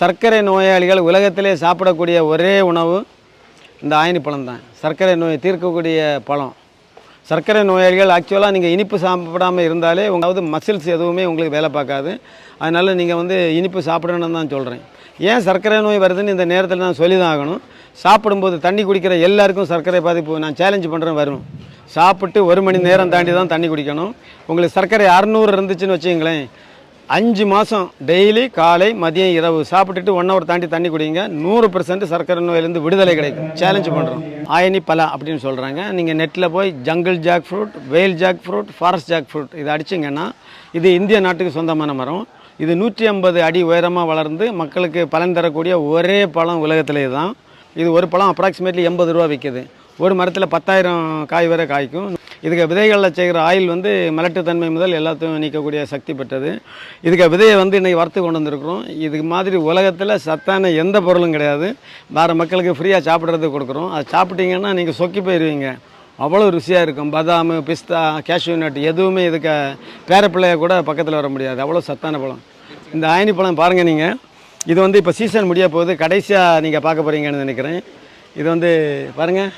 சர்க்கரை நோயாளிகள் உலகத்திலே சாப்பிடக்கூடிய ஒரே உணவு இந்த ஆயினி பழம் தான். சர்க்கரை நோயை தீர்க்கக்கூடிய பழம். சர்க்கரை நோயாளிகள் ஆக்சுவலாக நீங்கள் இனிப்பு சாப்பிடாமல் இருந்தாலே உங்களாவது மசில்ஸ் எதுவுமே உங்களுக்கு வேலை பார்க்காது. அதனால் நீங்கள் வந்து இனிப்பு சாப்பிடணும்னு தான் சொல்கிறேன் ஏன் சர்க்கரை நோய் வருதுன்னு இந்த நேரத்தில் நான் சொல்லி தான் ஆகணும். சாப்பிடும்போது தண்ணி குடிக்கிற எல்லாருக்கும் சர்க்கரை பாதிப்பு. நான் சேலஞ்ச் பண்ணுறேன் வரும் சாப்பிட்டு ஒரு மணி நேரம் தாண்டி தான் தண்ணி குடிக்கணும். உங்களுக்கு சர்க்கரை அறநூறு இருந்துச்சுன்னு வச்சுங்களேன். அஞ்சு மாதம் டெய்லி காலை மதியம் இரவு. சாப்பிட்டுட்டு ஒன் ஹவர் தாண்டி தண்ணி குடிங்க. நூறு பெர்சன்ட் சர்க்கரை நோயிலேருந்து விடுதலை கிடைக்கும். சேலஞ்ச் பண்ணுறோம் ஆயனி பலா அப்படின்னு சொல்கிறாங்க நீங்கள் நெட்டில் போய் jungle jackfruit wild jackfruit forest jackfruit இதை அடிச்சிங்கன்னா இது இந்திய நாட்டுக்கு சொந்தமான மரம். இது நூற்றி ஐம்பது அடி உயரமாக வளர்ந்து மக்களுக்கு பலன் தரக்கூடிய ஒரே பழம் உலகத்திலே தான். இது ஒரு பழம் அப்ராக்சிமேட்லி எண்பது ரூபா விற்கிது ஒரு மரத்தில் பத்தாயிரம் காய் வரை காய்க்கும். இதுக்கு விதைகளில் செய்கிற ஆயில் வந்து மலட்டுத்தன்மை முதல் எல்லாத்தையும் நீக்கக்கூடிய சக்தி பெற்றது. இதுக்கு விதையை வந்து இன்றைக்கி வறுத்து கொண்டு வந்திருக்கிறோம். இதுக்கு மாதிரி உலகத்தில் சத்தான எந்த பொருளும் கிடையாது. வேறு மக்களுக்கு ஃப்ரீயாக சாப்பிட்றதுக்கு கொடுக்குறோம். அதை சாப்பிட்டீங்கன்னா நீங்கள் சொக்கி போயிடுவீங்க அவ்வளோ ருசியாக இருக்கும். பதாம் பிஸ்தா கேஷ்யூ நட் எதுவுமே இதுக்கு பேரப்பிள்ளைய கூட பக்கத்தில் வர முடியாது. அவ்வளோ சத்தான பழம். இந்த ஆயினி பழம் பாருங்கள் நீங்கள் இது வந்து இப்போ சீசன் முடிய போகுது. கடைசியாக நீங்கள் பார்க்க போகிறீங்கன்னு நினைக்கிறேன். இது வந்து பாருங்கள்